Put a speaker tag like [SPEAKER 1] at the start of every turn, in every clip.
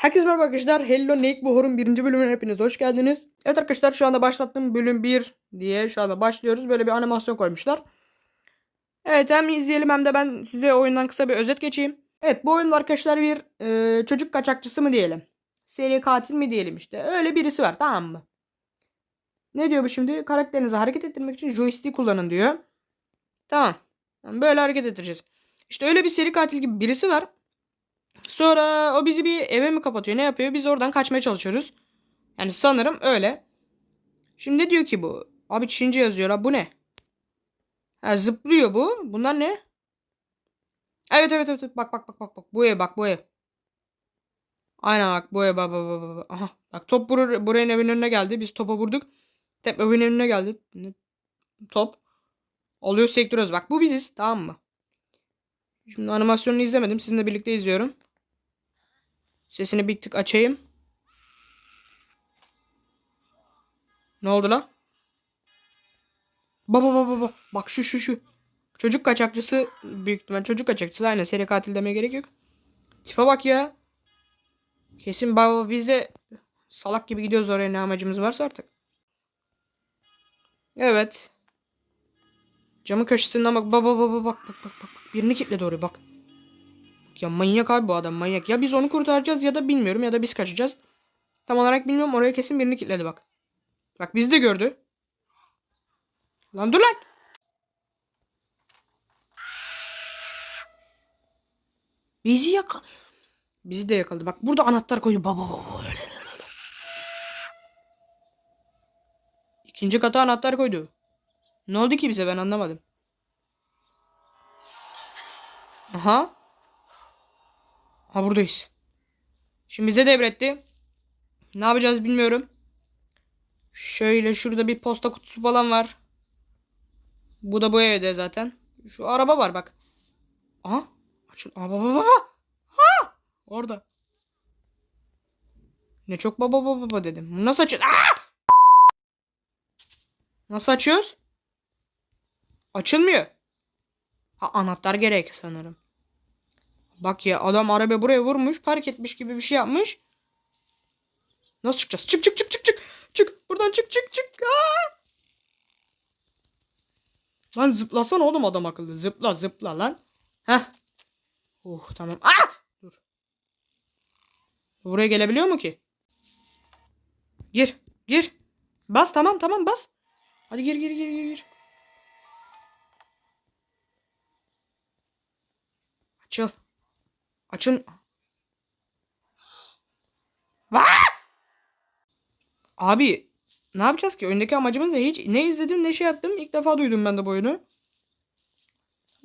[SPEAKER 1] Herkese merhaba arkadaşlar. Hello Nick Buhur'un birinci bölümüne hepiniz hoş geldiniz. Evet arkadaşlar şu anda başlattığım bölüm 1 diye şu anda başlıyoruz. Böyle bir animasyon koymuşlar. Evet hem izleyelim hem de ben size oyundan kısa bir özet geçeyim. Evet bu oyunda arkadaşlar bir e, çocuk kaçakçısı mı diyelim. Seri katil mi diyelim işte. Öyle birisi var tamam mı? Ne diyor bu şimdi? Karakterinizi hareket ettirmek için joystick kullanın diyor. Tamam. Böyle hareket ettireceğiz. İşte öyle bir seri katil gibi birisi var. Sonra o bizi bir eve mi kapatıyor ne yapıyor? Biz oradan kaçmaya çalışıyoruz. Yani sanırım öyle. Şimdi ne diyor ki bu? Abi Çince yazıyor ha bu ne? Ha zıplıyor bu. Bunlar ne? Evet evet evet bak bak bak bak bak bu ev bak bu ev. Aynen bak bu ev bak bak bak. bak. Aha bak top bur buraya evin önüne geldi. Biz topa vurduk. Tep evin önüne geldi. Top. Oluyor sektörüz. Bak bu biziz tamam mı? Şimdi animasyonunu izlemedim. Sizinle birlikte izliyorum. Sesini bir tık açayım. Ne oldu la? Baba baba baba. Bak şu şu şu. Çocuk kaçakçısı büyük ihtimal çocuk kaçakçısı. Aynen seri katil demeye gerek yok. Tipe bak ya. Kesin baba biz de salak gibi gidiyoruz oraya ne amacımız varsa artık. Evet. Camın köşesinden bak baba baba bak bak bak bak. Birini kilitledi oraya bak. Ya manyak abi bu adam manyak. Ya biz onu kurtaracağız ya da bilmiyorum ya da biz kaçacağız. Tam olarak bilmiyorum oraya kesin birini kilitledi bak. Bak bizi de gördü. Lan dur lan. Bizi yaka... Bizi de yakaladı. Bak burada anahtar koyuyor. Baba baba. İkinci kata anahtar koydu. Ne oldu ki bize ben anlamadım. Aha. Ha buradayız. Şimdi bize devretti. Ne yapacağız bilmiyorum. Şöyle şurada bir posta kutusu falan var. Bu da bu evde zaten. Şu araba var bak. Aha. Açıl. Aa, baba baba. Ha! Orada. Ne çok baba baba baba dedim. Nasıl açıyoruz? Aa! Nasıl açıyoruz? Açılmıyor. Ha anahtar gerek sanırım. Bak ya adam araba buraya vurmuş park etmiş gibi bir şey yapmış. Nasıl çıkacağız? Çık çık çık çık çık. Çık buradan çık çık çık. Aa! Lan zıplasana oğlum adam akıllı. Zıpla zıpla lan. Heh. Oh tamam. Ah! Dur. Buraya gelebiliyor mu ki? Gir. Gir. Bas tamam tamam bas. Hadi gir gir gir gir gir. Açıl. Açın. Vaa! Abi ne yapacağız ki? Öndeki amacımız ne? Hiç ne izledim ne şey yaptım. İlk defa duydum ben de bu oyunu.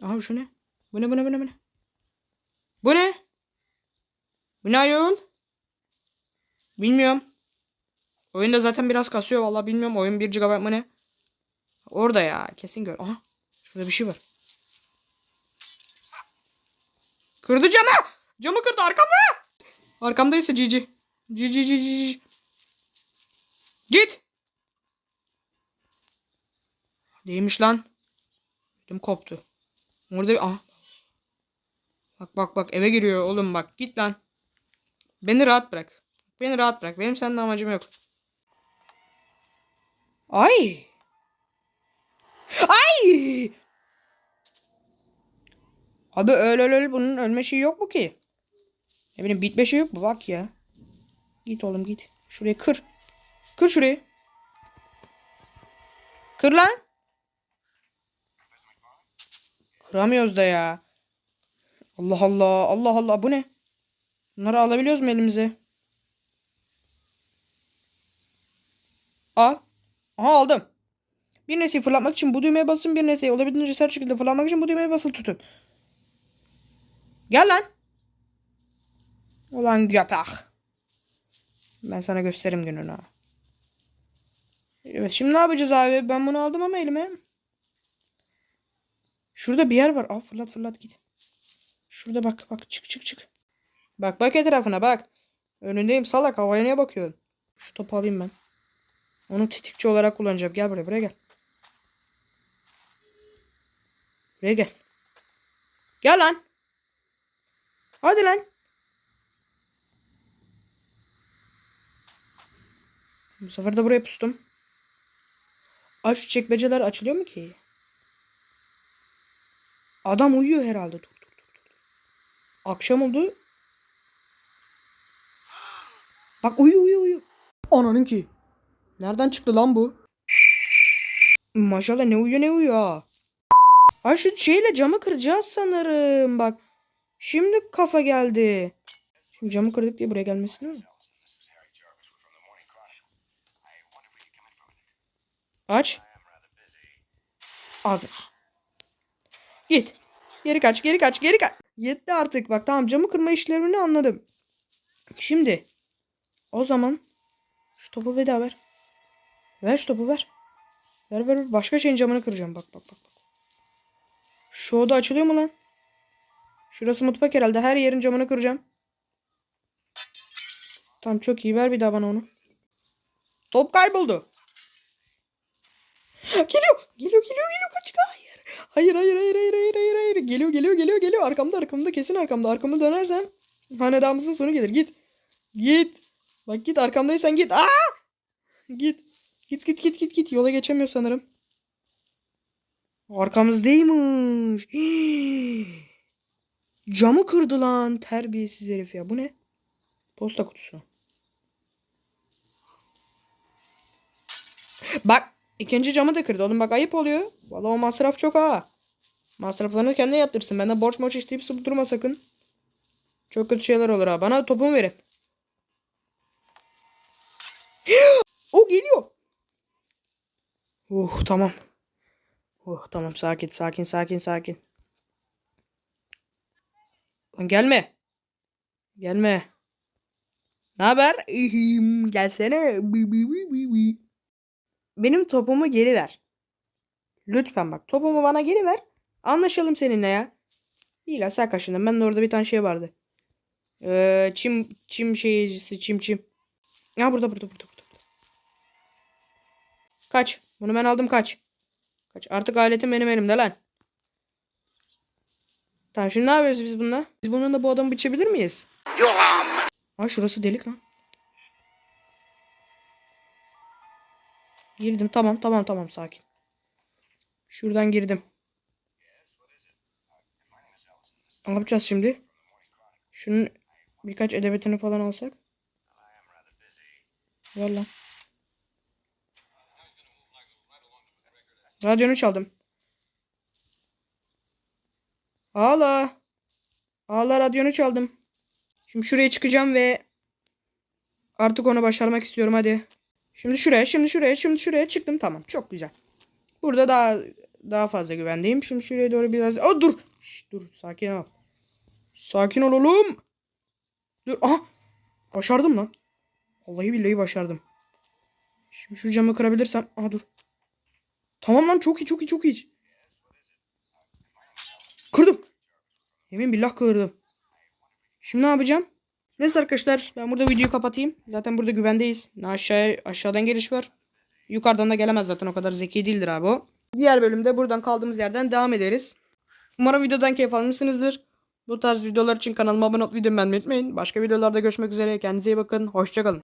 [SPEAKER 1] Aha şu ne? Bu ne bu ne bu ne bu ne? Bu ne? Bu ne ayol? Bilmiyorum. Oyunda zaten biraz kasıyor vallahi bilmiyorum. Oyun 1 GB mı ne? Orada ya. Kesin gör. Aha. Şurada bir şey var. Kırdı camı. Camı kırdı arkamda. Arkamdaysa Cici. Cici Cici Cici. Git. Değilmiş lan. Ödüm koptu. Orada bir... Aha. Bak bak bak eve giriyor oğlum bak. Git lan. Beni rahat bırak. Beni rahat bırak. Benim seninle amacım yok. Ay. Ay. Abi öl öl öl bunun ölme şeyi yok mu ki? Ne bileyim bitme şey yok mu? Bak ya. Git oğlum git. Şurayı kır. Kır şurayı. Kır lan. Kıramıyoruz da ya. Allah Allah. Allah Allah. Bu ne? Bunları alabiliyoruz mu elimize? Al. Aha aldım. Bir nesneyi fırlatmak için bu düğmeye basın. Bir nesneyi olabildiğince sert şekilde fırlatmak için bu düğmeye basılı tutun. Gel lan. Ulan göpek. Ben sana gösteririm gününü. Evet şimdi ne yapacağız abi? Ben bunu aldım ama elime. Şurada bir yer var. Aa fırlat fırlat git. Şurada bak bak çık çık çık. Bak bak etrafına bak. Önündeyim salak havaya niye bakıyorsun? Şu topu alayım ben. Onu tetikçi olarak kullanacağım. Gel buraya buraya gel. Buraya gel. Gel lan. Hadi lan. Bu sefer de buraya pustum. Aç şu çekmeceler açılıyor mu ki? Adam uyuyor herhalde. Dur dur dur. dur. Akşam oldu. Bak uyu uyu uyu. Ananın ki. Nereden çıktı lan bu? Maşallah ne uyuyor ne uyuyor ha. Ay şu şeyle camı kıracağız sanırım. Bak. Şimdi kafa geldi. Şimdi camı kırdık diye buraya gelmesin mi? Aç. Ağzı. Git. Geri kaç, geri kaç, geri kaç. Yetti artık. Bak tamam camı kırma işlevini anladım. Şimdi. O zaman. Şu topu daha ver. Ver şu topu ver. Ver ver ver. Başka şeyin camını kıracağım. Bak bak. bak. Şu oda açılıyor mu lan? Şurası mutfak herhalde. Her yerin camını kıracağım. Tamam çok iyi. Ver bir daha bana onu. Top kayboldu. Geliyor. Geliyor geliyor geliyor kaç hayır. Hayır hayır hayır hayır hayır hayır hayır. Geliyor geliyor geliyor geliyor. Arkamda arkamda kesin arkamda. Arkamı dönersem hanedanımızın sonu gelir. Git. Git. Bak git arkamdaysan git. Aa! Git. Git git git git git. Yola geçemiyor sanırım. Arkamızdaymış. Hii. Camı kırdı lan. Terbiyesiz herif ya. Bu ne? Posta kutusu. Bak ikinci camı da kırdı oğlum bak ayıp oluyor. Vallahi o masraf çok ha. Masraflarını kendine yaptırsın. Benden borç borç isteyip durma sakın. Çok kötü şeyler olur ha. Bana topumu verin. o geliyor. Uh tamam. Uh tamam sakin sakin sakin sakin. Lan gelme. Gelme. Ne haber? Gelsene. Benim topumu geri ver. Lütfen bak topumu bana geri ver. Anlaşalım seninle ya. İyi lan sen kaşındın. Ben de orada bir tane şey vardı. Ee, çim çim şeycisi çim çim. Ya burada burada burada. burada. Kaç. Bunu ben aldım kaç. Kaç. Artık aletim benim elimde lan. Tamam şimdi ne yapıyoruz biz bununla? Biz bununla bu adamı biçebilir miyiz? Yok Aa şurası delik lan. Girdim tamam tamam tamam sakin. Şuradan girdim. Ne yapacağız şimdi? Şunun birkaç edebiyatını falan alsak. Ver lan. Radyonu çaldım. Ağla. Ağla radyonu çaldım. Şimdi şuraya çıkacağım ve artık onu başarmak istiyorum hadi. Şimdi şuraya, şimdi şuraya, şimdi şuraya çıktım. Tamam, çok güzel. Burada daha daha fazla güvendeyim. Şimdi şuraya doğru biraz... Aa, dur. Şş, dur, sakin ol. Sakin ol oğlum. Dur. Aha. Başardım lan. Vallahi billahi başardım. Şimdi şu camı kırabilirsem. Aha dur. Tamam lan çok iyi çok iyi çok iyi. Kırdım. Yemin billah kırdım. Şimdi ne yapacağım? Neyse arkadaşlar ben burada videoyu kapatayım. Zaten burada güvendeyiz. Aşağıya aşağıdan geliş var. Yukarıdan da gelemez zaten o kadar zeki değildir abi o. Diğer bölümde buradan kaldığımız yerden devam ederiz. Umarım videodan keyif almışsınızdır. Bu tarz videolar için kanalıma abone olup videomu beğenmeyi unutmayın. Başka videolarda görüşmek üzere. Kendinize iyi bakın. Hoşçakalın.